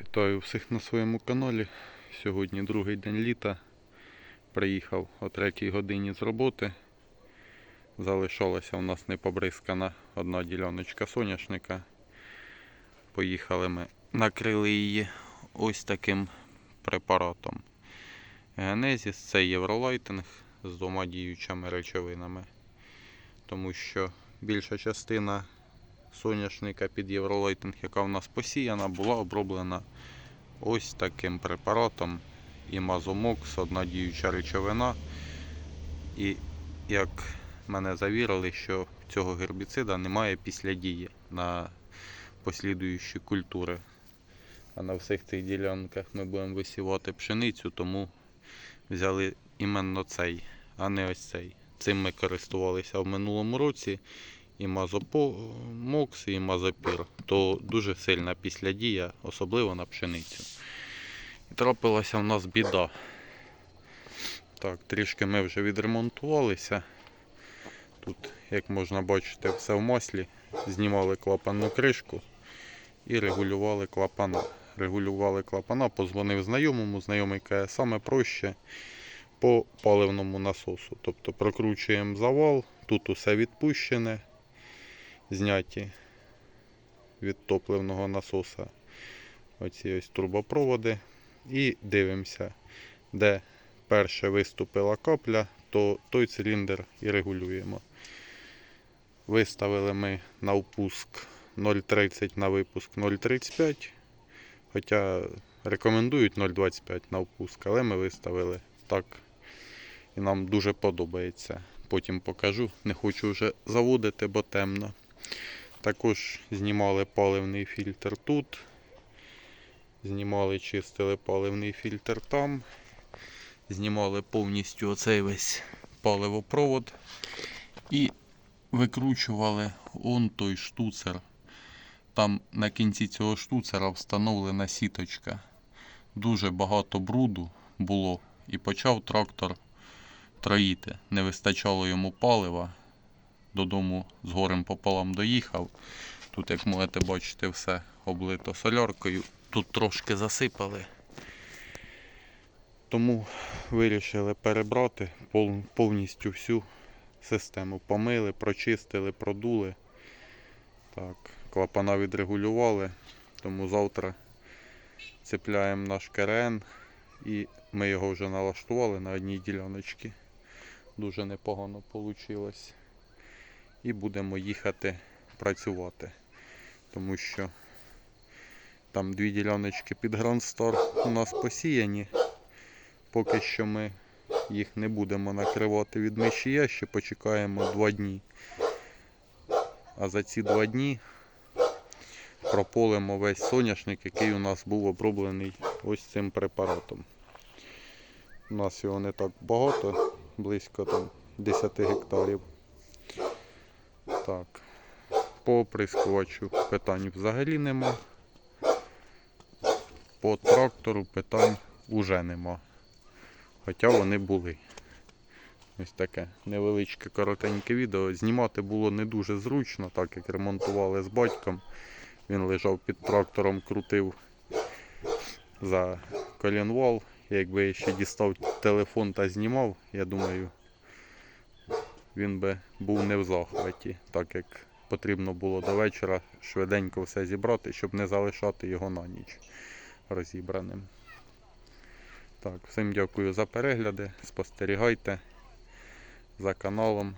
Вітаю всіх на своєму каналі. Сьогодні другий день літа. Приїхав о 3 годині з роботи. Залишалася у нас не побризкана одна діляночка соняшника. Поїхали ми, накрили її ось таким препаратом. Генезіс це євролайтинг з двома діючими речовинами. Тому що більша частина соняшника під євролайтинг, яка в нас посіяна, була оброблена ось таким препаратом. І мазомокс, одна діюча речовина. І як мене завірили, що цього гербіцида немає після дії на послідуючі культури. А на всіх цих ділянках ми будемо висівати пшеницю, тому взяли іменно цей, а не ось цей. Цим ми користувалися в минулому році і мазопомокс, і мазопір, то дуже сильна післядія, особливо на пшеницю. І трапилася в нас біда. Так, трішки ми вже відремонтувалися. Тут, як можна бачити, все в маслі. Знімали клапанну кришку і регулювали клапана. Регулювали клапана, позвонив знайомому, знайомий каже, саме проще по паливному насосу. Тобто прокручуємо завал, тут усе відпущене, зняті від топливного насоса оці ось трубопроводи. І дивимося, де перше виступила капля, то той циліндр і регулюємо. Виставили ми на впуск 0,30 на випуск 0,35. Хоча рекомендують 0,25 на впуск, але ми виставили так. І нам дуже подобається. Потім покажу. Не хочу вже заводити, бо темно. Також знімали паливний фільтр тут. Знімали, чистили паливний фільтр там. Знімали повністю оцей весь паливопровод. І викручували он той штуцер. Там на кінці цього штуцера встановлена сіточка. Дуже багато бруду було. І почав трактор троїти. Не вистачало йому палива. Додому з горем пополам доїхав. Тут, як можете бачити, все облито соляркою. Тут трошки засипали. Тому вирішили перебрати повністю всю систему. Помили, прочистили, продули. Так, клапана відрегулювали. Тому завтра цепляємо наш КРН і ми його вже налаштували на одній діляночці. Дуже непогано вийшло. І будемо їхати працювати. Тому що там дві діляночки під Star у нас посіяні. Поки що ми їх не будемо накривати від мишія, ще почекаємо два дні. А за ці два дні прополимо весь соняшник, який у нас був оброблений ось цим препаратом. У нас його не так багато, близько там 10 гектарів. Так. По оприскувачу питань взагалі нема. По трактору питань уже нема. Хоча вони були. Ось таке невеличке коротеньке відео. Знімати було не дуже зручно, так як ремонтували з батьком. Він лежав під трактором, крутив за колінвал. Якби я ще дістав телефон та знімав, я думаю, він би був не в захваті, так як потрібно було до вечора швиденько все зібрати, щоб не залишати його на ніч розібраним. Так, всім дякую за перегляди. Спостерігайте за каналом.